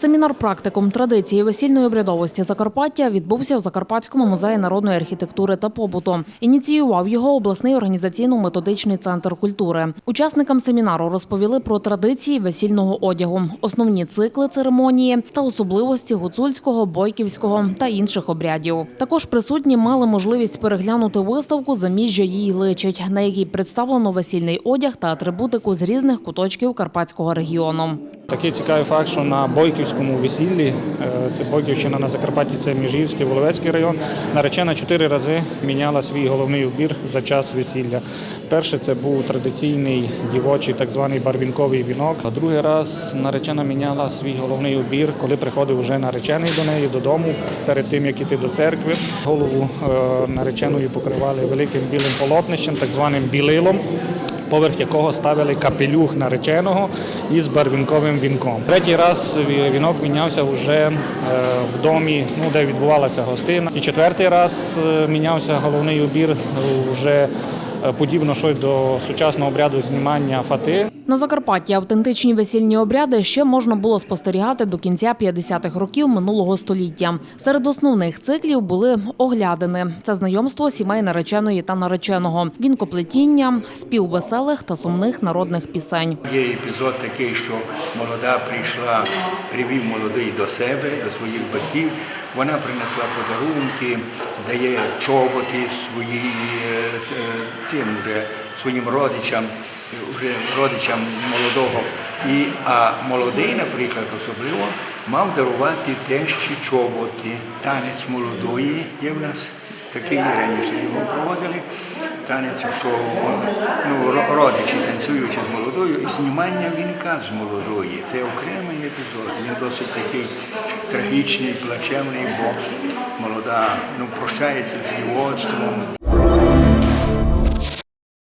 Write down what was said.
Семінар практикум традиції весільної обрядовості Закарпаття відбувся у Закарпатському музеї народної архітектури та побуту. Ініціював його обласний організаційно-методичний центр культури. Учасникам семінару розповіли про традиції весільного одягу, основні цикли церемонії та особливості гуцульського, бойківського та інших обрядів. Також присутні мали можливість переглянути виставку Заміжжя їй личить, на якій представлено весільний одяг та атрибутику з різних куточків карпатського регіону. Такий цікавий факт, що на Бойківському весіллі, е, це Бойківщина на Закарпатті, це Міжгірський, Воловецький район, наречена чотири рази міняла свій головний убір за час весілля. Перше це був традиційний дівочий так званий барвінковий вінок. А другий раз наречена міняла свій головний убір, коли приходив вже наречений до неї додому, перед тим як іти до церкви. Голову е, нареченої покривали великим білим полотнищем, так званим білилом поверх якого ставили капелюх нареченого із барвінковим вінком. Третій раз вінок мінявся вже е, в домі, ну де відбувалася гостина. І четвертий раз е, мінявся головний убір вже е, подібно щось до сучасного обряду знімання фати. На Закарпатті автентичні весільні обряди ще можна було спостерігати до кінця 50-х років минулого століття. Серед основних циклів були оглядини. Це знайомство сімей нареченої та нареченого, вінкоплетіння, спів веселих та сумних народних пісень. Є епізод такий, що молода прийшла, привів молодий до себе, до своїх батьків. Вона принесла подарунки, дає чоботи свої, е, цим вже своїм родичам, вже родичам молодого. І, а молодий, наприклад, особливо мав дарувати тещі чоботи. Танець молодої є в нас такий раніше його проводили. Танець, що ну, родичі танцюючи з молодою, і знімання вінка з молодої. Це окремий епізод. Він досить такий трагічний, плачевний, бо молода ну, прощається з дівоцтвом,